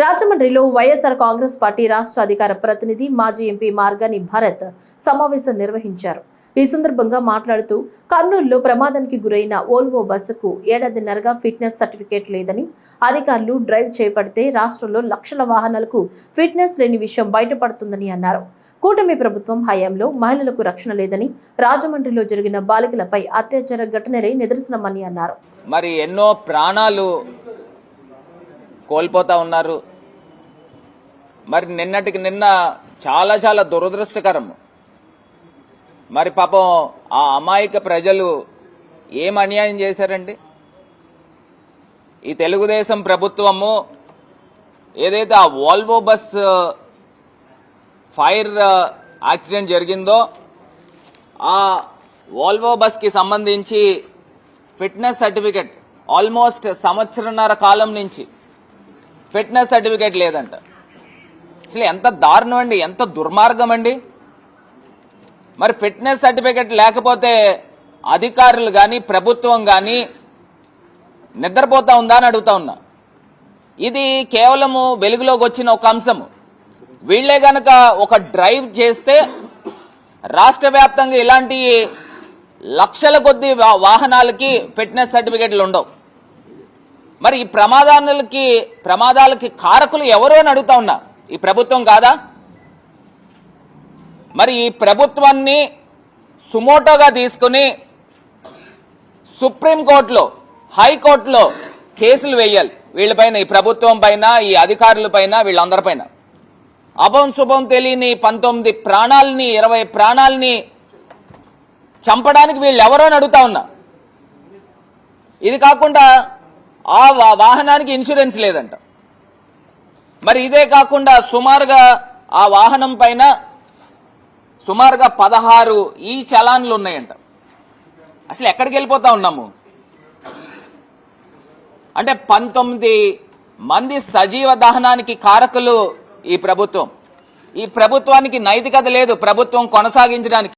రాజమండ్రిలో వైఎస్ఆర్ కాంగ్రెస్ పార్టీ రాష్ట్ర అధికార ప్రతినిధి మాజీ ఎంపీ మార్గాని భరత్ సమావేశం నిర్వహించారు. ఈ సందర్భంగా మాట్లాడుతూ కర్నూలులో ప్రమాదానికి గురైన ఓల్వో బస్సుకు ఏడాదిన్నరగా ఫిట్నెస్ సర్టిఫికేట్ లేదని అధికారులు డ్రైవ్ చేపడితే రాష్ట్రంలో లక్షల వాహనాలకు ఫిట్నెస్ లేని విషయం బయటపడుతుందని అన్నారు. కూటమి ప్రభుత్వం హయాంలో మహిళలకు రక్షణ లేదని రాజమండ్రిలో జరిగిన బాలికలపై అత్యాచార ఘటనలే నిదర్శనమని అన్నారు. మరి ఎన్నో ప్రాణాలు కోల్పోతా ఉన్నారు. మరి నిన్నటికి నిన్న చాలా చాలా దురదృష్టకరం. మరి పాపం ఆ అమాయక ప్రజలు ఏం అన్యాయం చేశారండి? ఈ తెలుగుదేశం ప్రభుత్వము ఏదైతే ఆ వాల్వో బస్ ఫైర్ యాక్సిడెంట్ జరిగిందో ఆ వాల్వో బస్కి సంబంధించి ఫిట్నెస్ సర్టిఫికెట్ ఆల్మోస్ట్ సంవత్సరన్నర కాలం నుంచి ఫిట్నెస్ సర్టిఫికేట్ లేదంట. అసలు ఎంత దారుణం అండి ఎంత దుర్మార్గం అండి. మరి ఫిట్నెస్ సర్టిఫికేట్ లేకపోతే అధికారులు కానీ ప్రభుత్వం కానీ నిద్రపోతా ఉందా అని అడుగుతా ఉన్నా. ఇది కేవలము వెలుగులోకి వచ్చిన ఒక అంశము. వీళ్ళే గనక ఒక డ్రైవ్ చేస్తే రాష్ట్ర వ్యాప్తంగా ఇలాంటి లక్షల కొద్ది వా- వాహనాలకి ఫిట్నెస్ సర్టిఫికేట్లు ఉండవు. మరి ఈ ప్రమాదాలకి ప్రమాదాలకి కారకులు ఎవరు అని అడుగుతా ఉన్నా. ఈ ప్రభుత్వం కాదా? మరి ఈ ప్రభుత్వాన్ని సుమోటోగా తీసుకుని సుప్రీంకోర్టులో హైకోర్టులో కేసులు వేయాలి. వీళ్ళపైన ఈ ప్రభుత్వం పైన ఈ అధికారుల పైన వీళ్ళందరిపైన అభం శుభం తెలియని పంతొమ్మిది ప్రాణాలని ఇరవై ప్రాణాలని చంపడానికి వీళ్ళు ఎవరో అడుగుతా ఉన్నా. ఇది కాకుండా ఆ వాహనానికి ఇన్సూరెన్స్ లేదంట. మరి ఇదే కాకుండా సుమారుగా ఆ వాహనం పైన సుమారుగా పదహారు ఈ చలాన్లు ఉన్నాయంట. అసలు ఎక్కడికి వెళ్ళిపోతా ఉన్నాము? అంటే పంతొమ్మిది మంది సజీవ దహనానికి కారకులు ఈ ప్రభుత్వం. ఈ ప్రభుత్వానికి నైతికత లేదు ప్రభుత్వం కొనసాగించడానికి.